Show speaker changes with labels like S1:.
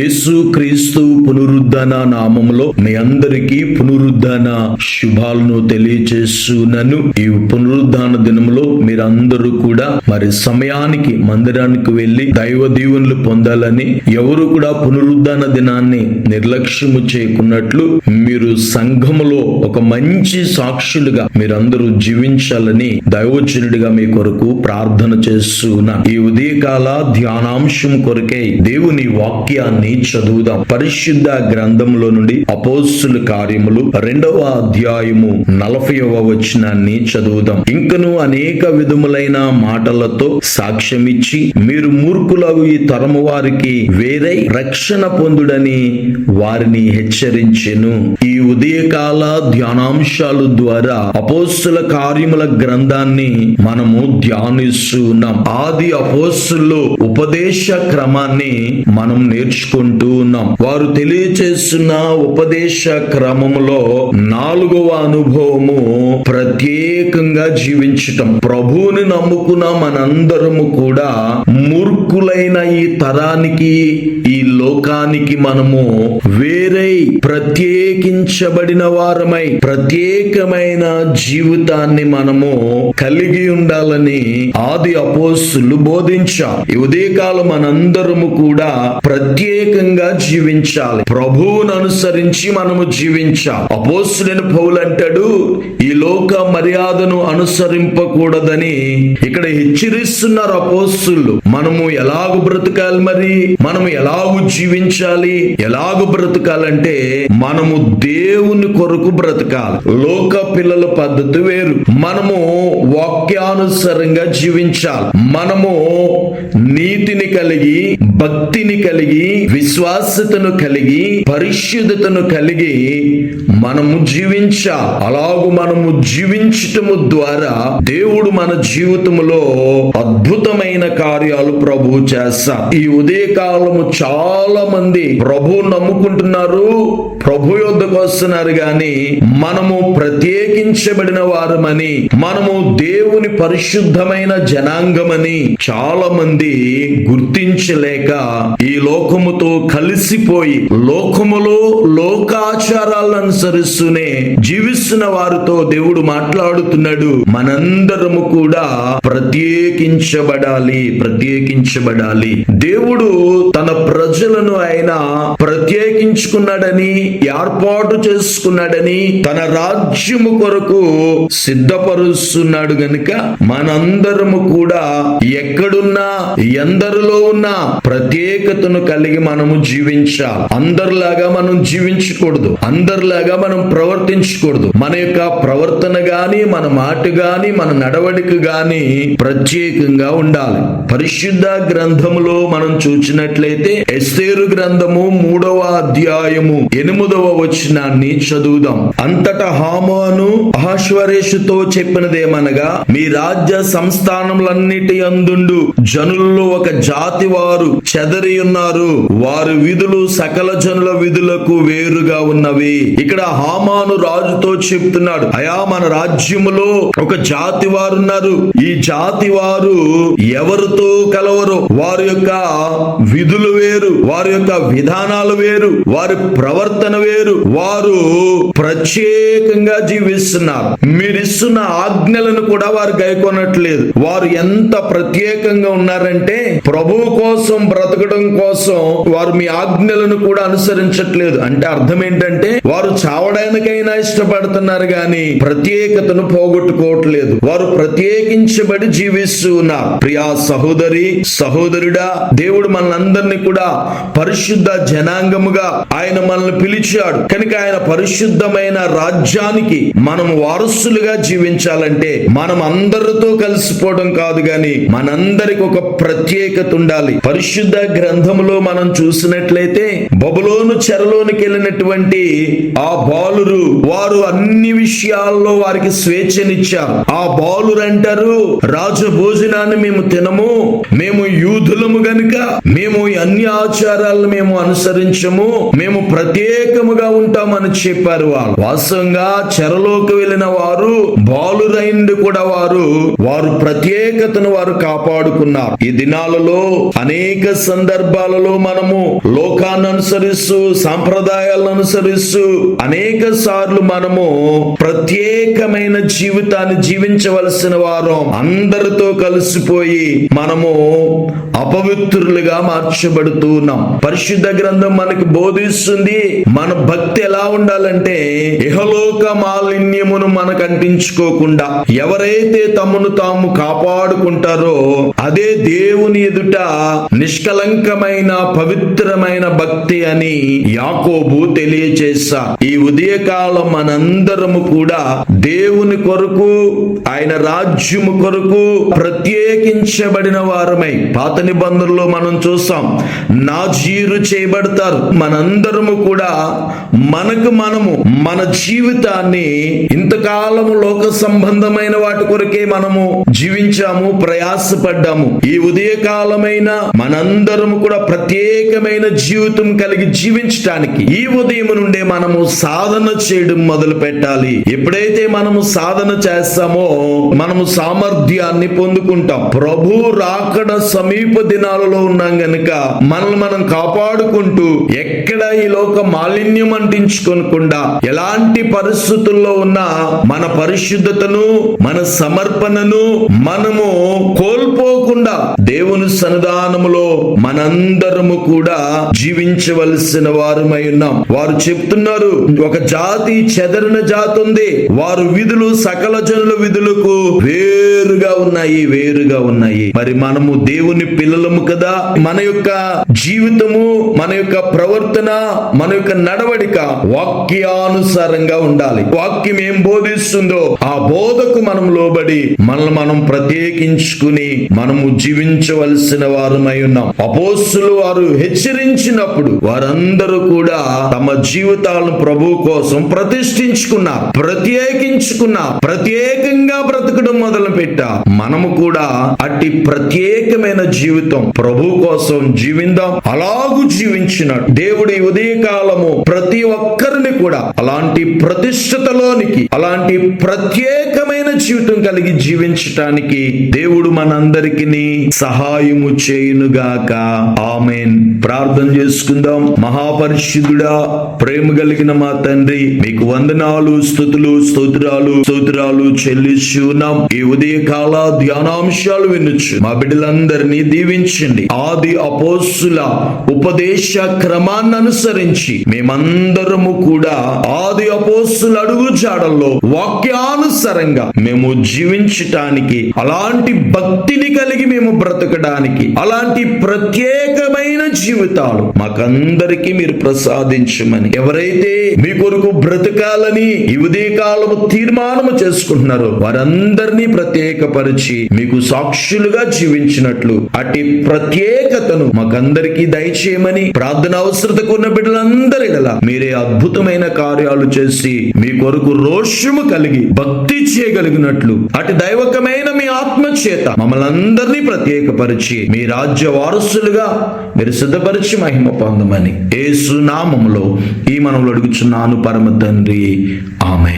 S1: యేసు క్రీస్తు పునరుద్ధరణ నామములో మీ అందరికీ పునరుద్ధరణ శుభాలను తెలియజేస్తున్నాను ఈ పునరుద్ధాన దినములో మీరందరూ కూడా మరి సమయానికి మందిరానికి వెళ్ళి దైవ దీవెనలు పొందాలని ఎవరు కూడా పునరుద్ధరణ దినాన్ని నిర్లక్ష్యము చేయకున్నట్లు మీరు సంఘములో ఒక మంచి సాక్షులుగా మీరందరూ జీవించాలని దైవజనుడిగా మీ కొరకు ప్రార్థన చేస్తున్నా. ఈ ఉదయకాల ధ్యానాంశం కొరకై దేవుని వాక్యాన్ని చదువుదాం. పరిశుద్ధ గ్రంథంలో నుండి అపోస్తుల కార్యములు రెండవ అధ్యాయము నలభైవ వచనాన్ని చదువుదాం. ఇంకను అనేక విధములైన మాటలతో సాక్ష్యమిచ్చి మీరు మూర్ఖులకు ఈ తరము వారికి వేరై రక్షణ పొందుడని వారిని హెచ్చరించెను. ఈ ఉదయకాల ధ్యానాంశాలు ద్వారా అపోస్సుల కార్యముల గ్రంథాన్ని మనము ధ్యానిస్తున్నాం. ఆది అపోస్సులు ఉపదేశ క్రమాన్ని మనం నేర్చుకుంటూ ఉన్నాం. వారు తెలియచేస్తున్న ఉపదేశ క్రమములో నాలుగవ అనుభవము ప్రత్యేకంగా జీవించటం. ప్రభువుని నమ్ముకున్న మనందరము కూడా మూర్ఖులైన ఈ తరానికి ఈ లోకానికి మనము వేరే ప్రత్యేకించి ప్రత్యేకించబడిన వారమై ప్రత్యేకమైన జీవితాన్ని మనము కలిగి ఉండాలని ఆది అపోస్తులు బోధించాం ఈ ఉదయకాలం మనందరము కూడా ప్రత్యేకంగా జీవించాలి. ప్రభువును అనుసరించి మనము జీవించాలి. అపోస్తులైన పౌలు అంటాడు ఈ లోక మర్యాదను అనుసరింపకూడదని ఇక్కడ హెచ్చరిస్తున్నారు అపోస్తులు. మనము ఎలాగు బ్రతకాలి మరి? మనము ఎలాగు జీవించాలి? ఎలాగు బ్రతకాలంటే మనము దేవుని కొరకు బ్రతకాలి. లోక పిల్లల పద్ధతి వేరు. మనము వాక్యానుసారంగా జీవించాలి. మనము నీతిని కలిగి భక్తిని కలిగి విశ్వాసతను కలిగి పరిశుద్ధతను కలిగి మనము జీవించ అలాగూ మనము జీవించటము ద్వారా దేవుడు మన జీవితములో అద్భుతమైన కార్యాలు ప్రభు చేస్తా. ఈ ఉదయకాలము చాలా మంది ప్రభు నమ్ముకుంటున్నారు ప్రభు యొద్దకు వస్తున్నారు గాని మనము ప్రత్యేకించబడిన వారమని మనము దేవుని పరిశుద్ధమైన జనాంగమని చాలా మంది గుర్తించలేక ఈ లోకముతో కలిసిపోయి లోకములో లోకాచారాలను అనుసరిస్తూనే జీవిస్తున్న వారితో దేవుడు మాట్లాడుతున్నాడు. మనందరము కూడా ప్రత్యేకించబడాలి ప్రత్యేకించబడాలి. దేవుడు తన ప్రజలను ఆయన ప్రత్యేకించుకున్నాడని ఏర్పాటు చేసుకున్నాడని తన రాజ్యము కొరకు సిద్ధపరుస్తున్నాడు గనుక మనందరము కూడా ఎక్కడున్నా ఎందరిలో ఉన్నా ప్రత్యేకతను కలిగి మనము జీవించాలి. అందరిలాగా మనం జీవించకూడదు. అందరిలాగా మనం ప్రవర్తించకూడదు. మన యొక్క ప్రవర్తన గాని మన మాట గాని మన నడవడిక గాని ప్రత్యేకంగా ఉండాలి. పరిశుద్ధ గ్రంథములో మనం చూసినట్లయితే ఎస్తేరు గ్రంథము మూడవ అధ్యాయము ఎనిమిదవ వచనాన్ని చదువుదాం. అంతటా హామాను అహశ్వరేషుతో చెప్పినదేమనగా మీ రాజ్య సంస్థానములన్నిటి అందుండు జనుల్లో ఒక జాతి వారు చెదరి ఉన్నారు వారి విధులు సకల జనుల విధులకు వేరుగా ఉన్నవి. ఇక్కడ హామాను రాజుతో చెప్తున్నాడు. అయా మన రాజ్యములో ఒక జాతి వారు ఉన్నారు ఈ జాతి వారు ఎవరితో కలవరు? వారి యొక్క విధులు వేరు వారి యొక్క విధానాలు వేరు వారి ప్రవర్తన వేరు. వారు ప్రత్యేకంగా జీవిస్తున్నారు. మీరు ఇస్తున్న ఆజ్ఞలను కూడా వారు గైకొనట్లేదు. వారు ఎంత ప్రత్యేకంగా ఉన్నారంటే ప్రభు కోసం బ్రతకడం కోసం వారు మీ ఆజ్ఞలను కూడా అనుసరించట్లేదు. అంటే అర్థం ఏంటంటే వారు చావడానికైనా ఇష్టపడుతున్నారు గాని ప్రత్యేకతను పోగొట్టుకోవట్లేదు. వారు ప్రత్యేకించబడి జీవిస్తూ ఉన్నారు ప్రియా సహోదరి సహోదరుడా దేవుడు మనందరినీ కూడా పరిశుద్ధ జనాంగముగా ఆయన మనల్ని పిలిచాడు. కనుక ఆయన పరిశుద్ధమైన రాజ్యానికి మనం వారసులుగా జీవించాలంటే మనం అందరితో కలిసిపోవడం కాదు గాని మనందరికి ఒక ప్రత్యేకత ఉండాలి. పరిశుద్ధ గ్రంథములో మనం చూసినట్లయితే బబులోను చెరలోనికి వెళ్ళినటువంటి ఆ బాలురు వారు అన్ని విషయాల్లో వారికి స్వేచ్ఛనిచ్చారు. ఆ బాలురు అంటారు రాజు భోజనాన్ని మేము తినము మేము యూదులము గనుక మేము అన్ని ఆచారాలను మేము అనుసరించము మేము ప్రత్యేకముగా ఉంటామని చెప్పారు వాళ్ళు వాస్తవంగా చెరలోకి వెళ్ళిన వారు బాలురైండ్ కూడా వారు వారు ప్రత్యేకతను వారు కాపాడుకున్నారు. ఈ దినాలలో అనేక సందర్భాలలో మనము లోకాన్ని అనుసరిస్తూ సాంప్రదాయాలను అనుసరిస్తూ అనేక సార్లు మనము ప్రత్యేకమైన జీవితాన్ని జీవించవలసిన వారం అందరితో కలిసిపోయి మనము అపవిత్రులుగా మార్చబడుతూ ఉన్నాం. పరిశుద్ధ గ్రంథం మనకి బోధిస్తుంది మన భక్తి ఎలా ఉండాలంటే ఇహలోక మాలిన్యమును మనకు అంటించుకోకుండా ఎవరైతే తమను తాము కాపాడుకుంటారో అదే దేవుని ఎదుట నిష్కలంకమైన పవిత్రమైన భక్తి అని యాకోబు తెలియచేశా. ఈ ఉదయకాలం మనందరము కూడా దేవుని కొరకు ఆయన రాజ్యము కొరకు ప్రత్యేకించబడిన వారమై. పాత నిబంధనలో మనం చూస్తాం నాజీరు చేయబడతారు. మనందరము కూడా మనకు మనము మన జీవితాన్ని ఇంతకాలము లోక సంబంధమైన వాటి కొరకే మనము జీవించాము ప్రయాసపడ్డాము. ఈ ఉదయకాలమైన మనందరము కూడా ప్రత్యేకమైన జీవితం కలిగి జీవించటానికి ఈ ఉదయం నుండే మనము సాధన చేయడం మొదలు పెట్టాలి. ఎప్పుడైతే మనము సాధన చేస్తామో మనము సామర్థ్యాన్ని పొందుకుంటాం. ప్రభు రాకడ సమీప దినాలలో ఉన్నాం గనుక మనల్ని మనం కాపాడుకుంటూ ఎక్కడ ఈ లోక మాలిన్యం అంటించుకోకుండా ఎలాంటి పరిస్థితుల్లో ఉన్నా మన పరిశుద్ధతను మన సమర్పణను మనము కోల్పోకుండా దేవుని సన్నిధానములో మనందరము కూడా జీవించవలసిన వారమై ఉన్నాం. వారు చెప్తున్నారు ఒక జాతి చెదరిన జాతి ఉంది. వారు విధులు సకల జనుల విధులకు వేరుగా ఉన్నాయి వేరుగా ఉన్నాయి. మరి మనము దేవుని పిల్లలము కదా? మన యొక్క జీవితము మన యొక్క ప్రవర్తన మన యొక్క నడవడిక వాక్యానుసారంగా ఉండాలి. వాక్యం ఏం బోధిస్తుందో ఆ బోధకు మనం లోబడి మనల్ని మనం ప్రత్యేకించుకుని మనము జీవించవలసిన వారమై ఉన్నాం. అపోస్సులు వారు హెచ్చరించినప్పుడు వారందరూ కూడా తమ జీవితాలను ప్రభు కోసం ప్రతిష్ఠించుకున్నారు ప్రత్యేకించుకున్నారు ప్రత్యేకంగా బ్రతకడం మొదలు పెట్టా మనము కూడా అట్టి ప్రత్యేకమైన జీవితం ప్రభు కోసం జీవిందాం అలాగూ జీవించినట్టు. దేవుడి ఉదయకాలము ప్రతి ఒక్కరిని కూడా అలాంటి ప్రతిష్టతలోనికి అలాంటి ప్రత్యేక ప్రత్యేకమైన జీవితం కలిగి జీవించటానికి దేవుడు మనందరికి సహాయము చేయునుగాక. ఆమెన్. ప్రార్థన చేసుకుందాం. మహాపరిశుద్ధుడా ప్రేమ కలిగిన మా తండ్రి మీకు వందనాలు స్థుతులు స్తోత్రాలు స్తోత్రాలు చెల్లిస్తున్నాం. ఈ ఉదయకాల ధ్యానాంశాలు వినొచ్చు మా బిడ్డలందరినీ దీవించండి. ఆది అపోస్సుల ఉపదేశ క్రమాన్ని అనుసరించి మేమందరము కూడా ఆది అపోస్సుల అడుగు జాడల్లో వాక్యానుసారంగా మేము జీవించటానికి అలాంటి భక్తిని కలిగి మేము బ్రతకడానికి అలాంటి ప్రత్యేకమైన జీవితాలు మాకందరికీ మీరు ప్రసాదించమని ఎవరైతే మీ కొరకు బ్రతకాలని ఈ ఉదయకాలము తీర్మానము చేసుకుంటున్నారో వారందరినీ ప్రత్యేకపరిచి మీకు సాక్షులుగా జీవించినట్లు అటు ప్రత్యేకతను మాకందరికీ దయచేయమని ప్రార్థన అవసరతకు ఉన్న బిడ్డలందరి మీరే అద్భుతమైన కార్యాలు చేసి మీ కొరకు రోషము కలిగి భక్తి చేయగల కలిగినట్లు. అటు దైవకమైన మీ ఆత్మ చేత మమ్మల్ని అందరినీ ప్రత్యేకపరిచి మీ రాజ్య వారసులుగా మీరు సిద్ధపరిచి మహిమ పొందమని ఏ సునామంలో ఈ మనములు అడుగుచున్నాను పరమ తండ్రి. ఆమె